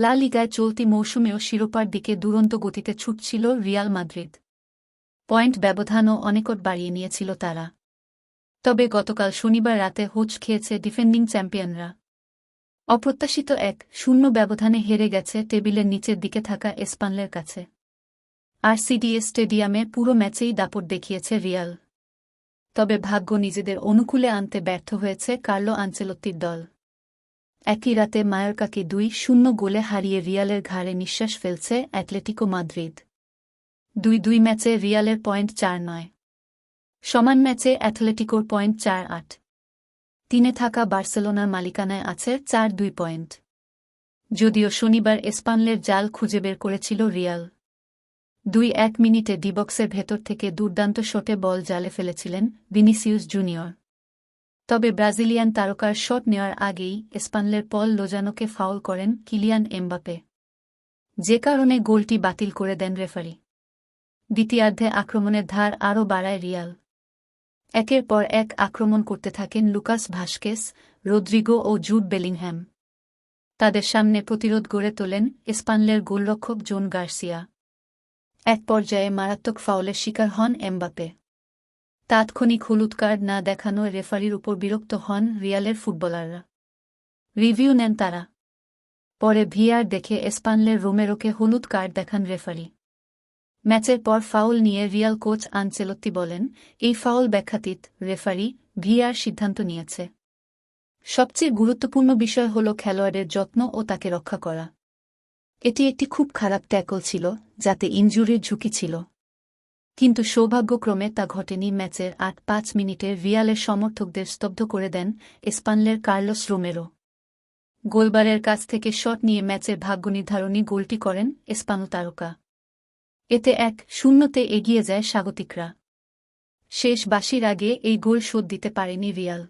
লা লিগায় চলতি মৌসুমেও শিরোপার দিকে দুরন্ত গতিতে ছুটছিল রিয়াল মাদ্রিদ। পয়েন্ট ব্যবধানও অনেকট বাড়িয়ে নিয়েছিল তারা। তবে গতকাল শনিবার রাতে হোচ খেয়েছে ডিফেন্ডিং চ্যাম্পিয়নরা। অপ্রত্যাশিত এক শূন্য ব্যবধানে হেরে গেছে টেবিলের নিচের দিকে থাকা এসপানলের কাছে। আর সিডিএস স্টেডিয়ামে পুরো ম্যাচেই দাপট দেখিয়েছে রিয়াল। তবে ভাগ্য নিজেদের অনুকূলে আনতে ব্যর্থ হয়েছে কার্লো আঞ্চেলত্তির দল। একই রাতে মায়োরকাকে দুই শূন্য গোলে হারিয়ে রিয়ালের ঘাড়ে নিঃশ্বাস ফেলছে অ্যাটলেটিকো মাদ্রিদ। দুই দুই ম্যাচে রিয়ালের পয়েন্ট চার নয়। সমান ম্যাচে অ্যাথলেটিকোর পয়েন্ট চার আট। তিনে থাকা বার্সেলোনার মালিকানায় আছে চার দুই পয়েন্ট। যদিও শনিবার এসপানলের জাল খুঁজে বের করেছিল রিয়াল। দুই এক মিনিটে ডিবক্সের ভেতর থেকে দুর্দান্ত শটে বল জালে ফেলেছিলেন ভিনিসিউস জুনিয়র। তবে ব্রাজিলিয়ান তারকার শট নেওয়ার আগেই এসপানলের পল লোজানোকে ফাউল করেন কিলিয়ান এমবাপে যে কারণে গোলটি বাতিল করে দেন রেফারি। দ্বিতীয়ার্ধে আক্রমণের ধার আরও বাড়ায় রিয়াল। একের পর এক আক্রমণ করতে থাকেন লুকাস ভাস্কেস, রদ্রিগো ও জুড বেলিংহ্যাম তাদের সামনে প্রতিরোধ গড়ে তোলেন এসপানলের গোলরক্ষক জোন গার্সিয়া। এক পর্যায়ে মারাত্মক ফাউলের শিকার হন এমবাপে তাৎক্ষণিক হলুদ কার্ড না দেখানো রেফারির উপর বিরক্ত হন রিয়ালের ফুটবলাররা। রিভিউ নেন তারা। পরে ভিআর দেখে এসপানলের রোমেরোকে হলুদ কার্ড দেখান রেফারি। ম্যাচের পর ফাউল নিয়ে রিয়াল কোচ আনচেলত্তি বলেন, এই ফাউল ব্যাখ্যাতীত, রেফারি, ভিআর সিদ্ধান্ত নিয়েছে। সবচেয়ে গুরুত্বপূর্ণ বিষয় হল খেলোয়াড়ের যত্ন ও তাকে রক্ষা করা। এটি একটি খুব খারাপ ট্যাকল ছিল, যাতে ইনজুরির ঝুঁকি ছিল। কিন্তু সৌভাগ্যক্রমে তা ঘটেনি ম্যাচের আট পাঁচ মিনিটে রিয়ালের সমর্থকদের স্তব্ধ করে দেন স্পানলের কার্লোস রোমেরো। গোলবারের কাছ থেকে শট নিয়ে ম্যাচের ভাগ্য নির্ধারণী গোলটি করেন স্পানো তারকা। এতে এক শূন্যতে এগিয়ে যায় স্বাগতিকরা। শেষ বাসির আগে এই গোল শোধ দিতে পারেনি রিয়াল